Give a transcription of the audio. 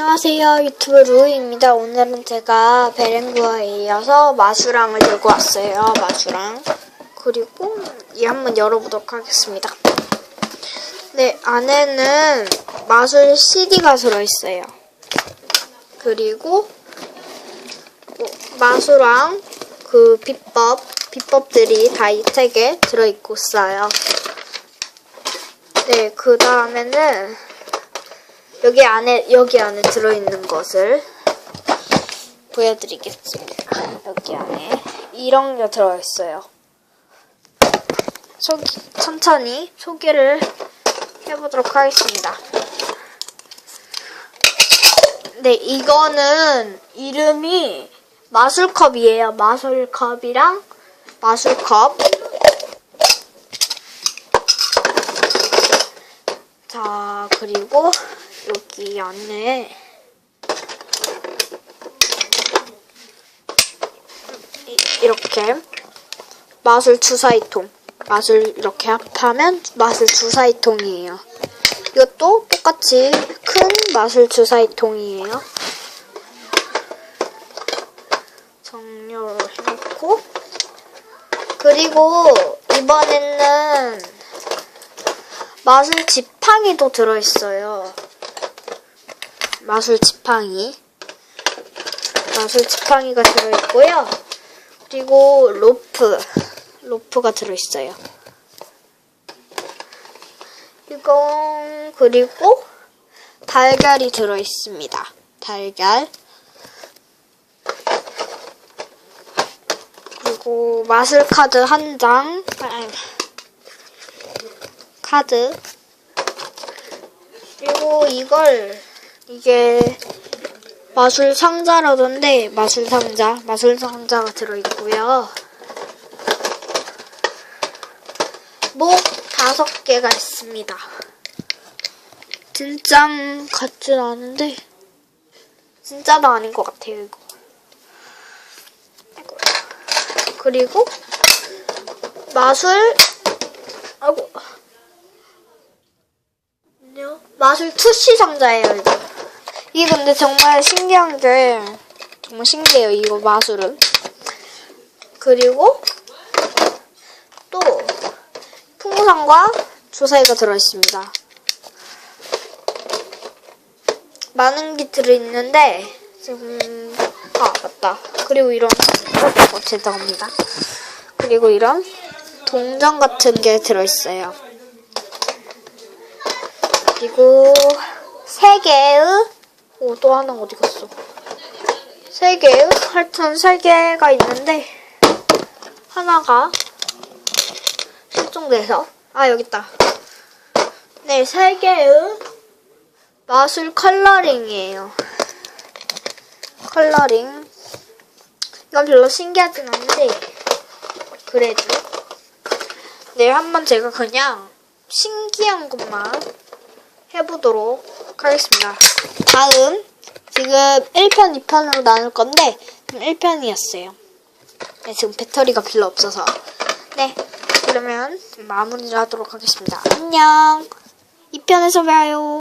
안녕하세요. 유튜브 루이입니다. 오늘은 제가 베렌구아에 이어서 마술랑을 들고 왔어요. 마술랑. 그리고 이 한번 열어보도록 하겠습니다. 네, 안에는 마술 CD가 들어있어요. 그리고 뭐 마술랑 그 비법, 비법들이 다 이 책에 들어있고 있어요. 네, 그 다음에는 여기 안에 여기 안에 들어있는 것을 보여드리겠습니다. 여기 안에 이런 게 들어있어요. 소, 천천히 소개를 해보도록 하겠습니다. 네, 이거는 이름이 마술컵이에요. 마술컵이랑 마술컵. 자, 그리고 여기 안에 이- 이렇게 마술 주사위통 마술 이렇게 합하면 마술 주사위통이에요. 이것도 똑같이 큰 마술 주사위통이에요. 정렬을 해놓고 그리고 이번에는 마술 지팡이도 들어있어요. 마술 지팡이. 마술 지팡이가 들어있고요. 그리고 로프. 로프가 들어있어요. 이건 그리고 달걀이 들어있습니다. 달걀. 그리고 마술 카드 한 장. 카드. 그리고 이걸 이게 마술 상자라던데 마술 상자, 마술 상자가 들어있고요. 목 다섯 개가 있습니다. 진짜 같진 않은데 진짜도 아닌 것 같아요 이거. 그리고 마술 아니요. 마술 투시 상자예요, 이거. 이게 근데 정말 신기한 게, 정말 신기해요, 이거 마술은. 그리고, 또, 풍선과 주사위가 들어있습니다. 많은 게 들어있는데, 지금, 아, 맞다. 그리고 이런, 어, 죄송합니다. 그리고 이런 동전 같은 게 들어있어요. 그리고 세 개의 오 또 하나 어디 갔어? 세 개의 하여튼 세 개가 있는데 하나가 실종돼서 아 여기 있다. 네, 세 개의 마술 컬러링이에요. 컬러링. 이건 별로 신기하진 않은데 그래도 네, 한번 제가 그냥 신기한 것만 해보 도록 하겠습니다. 다음, 지금 1편, 2편으로 나눌 건데, 1편이었어요. 네, 지금 배터리가 별로 없어서. 네, 그러면 마무리를 하도록 하겠습니다. 안녕! 2편에서 봐요.